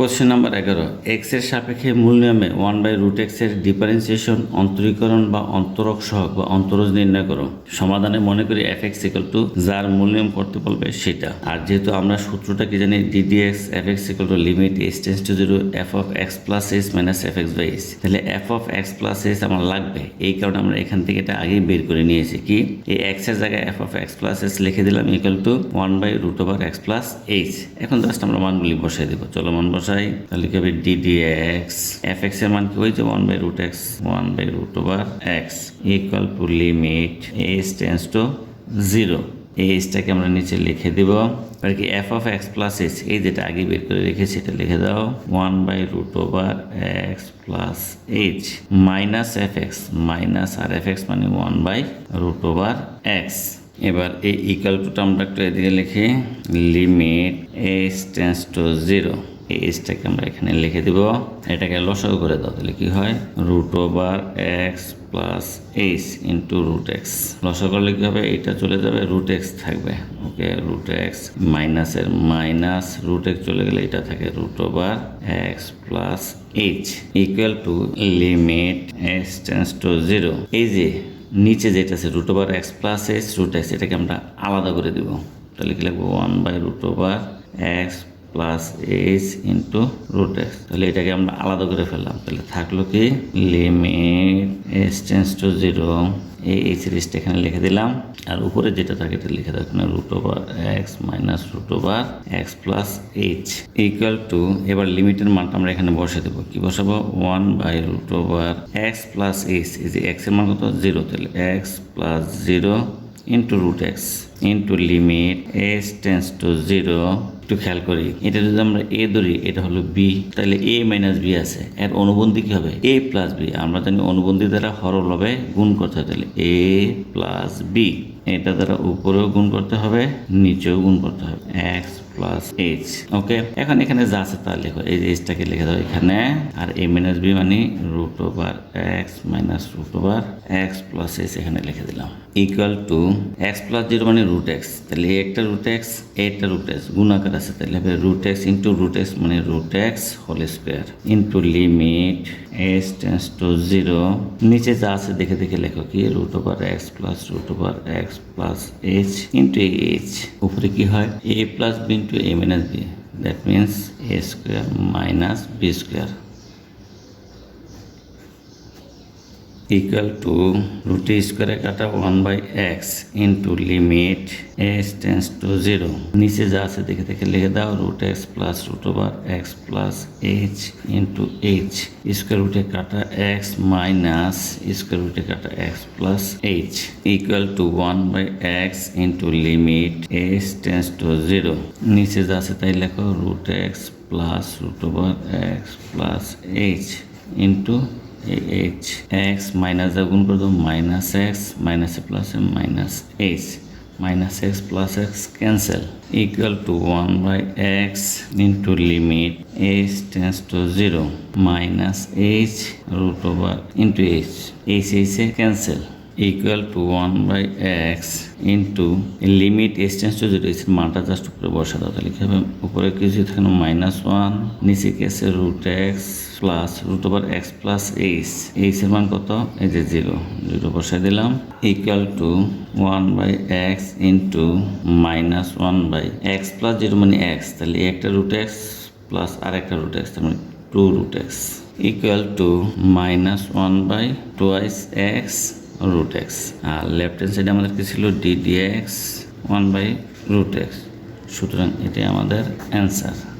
Question number এগারো। এক্সের সাপেক্ষে মূল নিয়মে ওয়ান বাই রুট এক্সের ডিফারেন্সিয়েশন অন্তরীকরণ বা অন্তরক সহগ বা অন্তরজ নির্ণয় করো। সমাধানে মনে করি এফ এক্স ইকাল টু যার মূল নিয়ম করতে বলবে সেটা। আর যেহেতু আমরা সূত্রটা কি জানি? D d x f x equal to limit s tends to zero f of x plus s minus f x by s তাহলে f of x plus s আমার লাগবে। এই কারণে আমরা এখান থেকে এটা আগেই বের করে নিয়েছি। কি? এই এক্সের জায়গায় f of x plus s লিখে দিলাম equal to one by root over x plus h এখন জাস্ট আমরা মানগুলি বসাই দেবো। চলো মান বসাই তাহলে কি হবে ডিডি এক্স এফ এক্সের মান কি হয়েছে one by root x one by root over x equal to limit h tends to zero এই এইচটাকে আমরা নিচে লিখে দিব। আর কি f of x plus h এই যেটা আগে বের করে রেখেছি, এটা লিখে দাও। One by root over x plus h minus f x minus R f x মানে one by root over x এবার এই ইকাল টুটা আমরা একটু এদিকে লিখি। Limit h tends to zero এই এইচটাকে আমরা এখানে লিখে দিব। এটাকে লসাগু করে দাও, তাহলে কি হয়? Root over x plus h into root x লসাগু করলে কি হবে? এটা চলে যাবে রুট এক্স থাকবে। ওকে রুট এক্স মাইনাসের মাইনাস রুট এক্স চলে গেলে এটা থাকে root over x plus h equal to limit x tends to zero এই যে নিচে যেটা আছে root over x plus x root x এটাকে আমরা আলাদা করে দিব। তাহলে কি লিখব one by root over x plus h into root x তাহলে এটাকে আমরা আলাদা করে ফেললাম। তাহলে থাকল কি? Limit s tends to zero এই এই সিরিজটা এখানে লিখে দিলাম। আর উপরে যেটা থাকে এটা লিখে দাও, এখানে root over x minus root over x plus h equal to এবার লিমিটের মানটা আমরা এখানে বসে দেবো। কি বসাবো? One by root over x plus h এই যে এক্সের মান কত? জিরো তাহলে x plus zero into root x into limit s tends to zero একটু খেয়াল করি। এটা যদি আমরা এ ধরি, এটা হলো বি তাহলে এ মাইনাস বি আছে। এর অনুবন্ধী কি হবে? এ প্লাস বি আমরা জানি অনুবন্ধী দ্বারা হরল হবে গুণ করতে হবে। তাহলে এ প্লাস বি এটা দ্বারা উপরেও গুণ করতে হবে, নিচেও গুণ করতে হবে। এক্স প্লাস এইচ ওকে এখন এখানে যা আছে তা লেখো। এই এইচটাকে লিখে দাও এখানে। আর এ মাইনাস বি মানে root over x minus root over x plus h এখানে লিখে দিলাম। Equal to x plus zero মানে রুট এক্স তাহলে এ একটা রুট এক্স এ রুট এক্স গুণাকার আছে তাহলে হবে root x into root x মানে root x whole square into limit s tends to zero নিচে যা আছে দেখে দেখে লেখো কি? Root over x plus root over x plus h into h উপরে কি হয়? A plus b into a minus b that means a square minus b square equal to রুটি স্কোয়ারে কাটা one by x into limit s tends to zero নিচে যা আছে দেখে দেখে লিখে দাও root x plus root over x plus h into h square রুটে কাটা এক্স মাইনাস স্কোয়ার রুটে কাটা x plus h equal to one by x into limit s tends to zero নিচে যা আছে তাই লেখো root x plus root over x plus h into h x minus দিয়ে গুণ করে দেবো minus x minus plus minus h minus x plus x cancel equal to one by x into limit h tends to zero minus h root over into h h এইচে cancel equal to one by x into limit s tends to zero এসের মানটা just উপরে বসা দাও তাহলে কী হবে? উপরে কিছু থাকে মাইনাস ওয়ান নিচে কি root x plus root over x plus h এইচের মান কত? এই যে জিরো জিরো বসাই দিলাম equal to one by x into minus one by x plus zero মানে এক্স তাহলে একটা রুট এক্স প্লাস আর একটা রুট এক্স তার মানে two root x equal to minus one by twice x root x R left hand সাইডে আমাদের কি ছিল? D x one by root x সুতরাং এটাই আমাদের অ্যান্সার